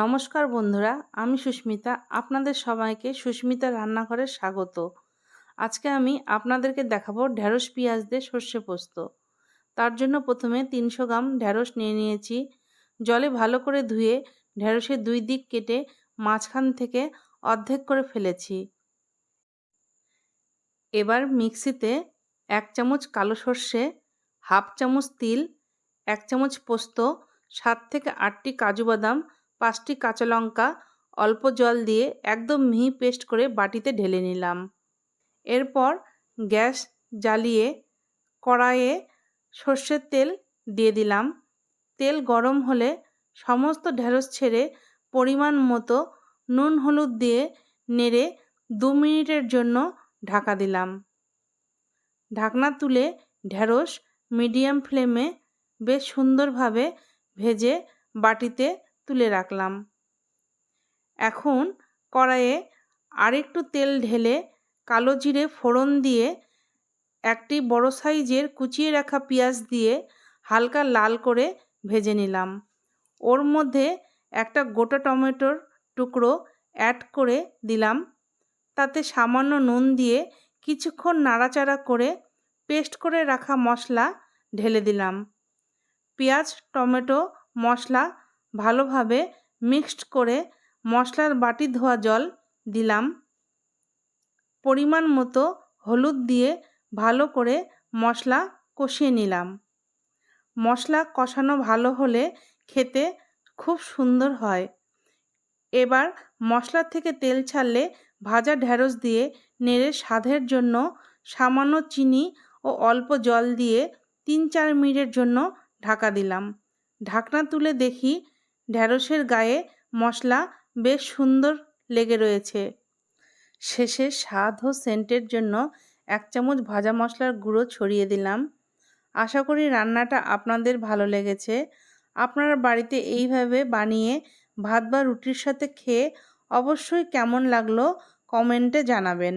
নমস্কার বন্ধুরা, আমি সুস্মিতা, আপনাদের সবাইকে সুস্মিতা রান্নাঘরে স্বাগত। আজকে আমি আপনাদেরকে দেখাবো ঢ্যাঁড়স পেঁয়াজ দিয়ে সর্ষে পোস্ত। তার জন্য প্রথমে তিনশো গ্রাম ঢ্যাঁড়স নিয়ে নিয়েছি। জলে ভালো করে ধুয়ে ঢ্যাঁড়সের দুই দিক কেটে মাঝখান থেকে অর্ধেক করে ফেলেছি। এবার মিক্সিতে এক চামচ কালো সর্ষে, হাফ চামচ তিল, এক চামচ পোস্ত, সাত থেকে আটটি কাজু বাদাম পাঁচটি কাঁচা লঙ্কা অল্প জল দিয়ে একদম মিহি পেস্ট করে বাটিতে ঢেলে নিলাম। এরপর গ্যাস জ্বালিয়ে কড়াইয়ে সর্ষের তেল দিয়ে দিলাম। তেল গরম হলে সমস্ত ঢেঁড়স ছেড়ে পরিমাণ মতো নুন হলুদ দিয়ে নেড়ে দু মিনিটের জন্য ঢাকা দিলাম। ঢাকনা তুলে ঢেঁড়স মিডিয়াম ফ্লেমে বেশ সুন্দরভাবে ভেজে বাটিতে তুলে রাখলাম। এখন কড়াইয়ে আরেকটু তেল ঢেলে কালো জিরে ফোড়ন দিয়ে একটি বড় সাইজের কুচিয়ে রাখা পেঁয়াজ দিয়ে হালকা লাল করে ভেজে নিলাম। ওর মধ্যে একটা গোটা টমেটোর টুকরো অ্যাড করে দিলাম। তাতে সামান্য নুন দিয়ে কিছুক্ষণ নাড়াচাড়া করে পেস্ট করে রাখা মশলা ঢেলে দিলাম। পেঁয়াজ, টমেটো, মশলা ভালোভাবে মিক্সড করে মশলার বাটি ধোয়া জল দিলাম। পরিমাণ মতো হলুদ দিয়ে ভালো করে মশলা কষিয়ে নিলাম। মশলা কষানো ভালো হলে খেতে খুব সুন্দর হয়। এবার মশলার থেকে তেল ছাড়লে ভাজা ঢ্যাঁড়স দিয়ে নেড়ে স্বাদের জন্য সামান্য চিনি ও অল্প জল দিয়ে তিন চার মিনিটের জন্য ঢাকা দিলাম। ঢাকনা তুলে দেখি ঢ্যাঁড়সের গায়ে মশলা বেশ সুন্দর লেগে রয়েছে। শেষে স্বাদ ও সেন্টের জন্য এক চামচ ভাজা মশলার গুঁড়ো ছড়িয়ে দিলাম। আশা করি রান্নাটা আপনাদের ভালো লেগেছে। আপনারা বাড়িতে এইভাবে বানিয়ে ভাত বা রুটির সাথে খেয়ে অবশ্যই কেমন লাগল কমেন্টে জানাবেন।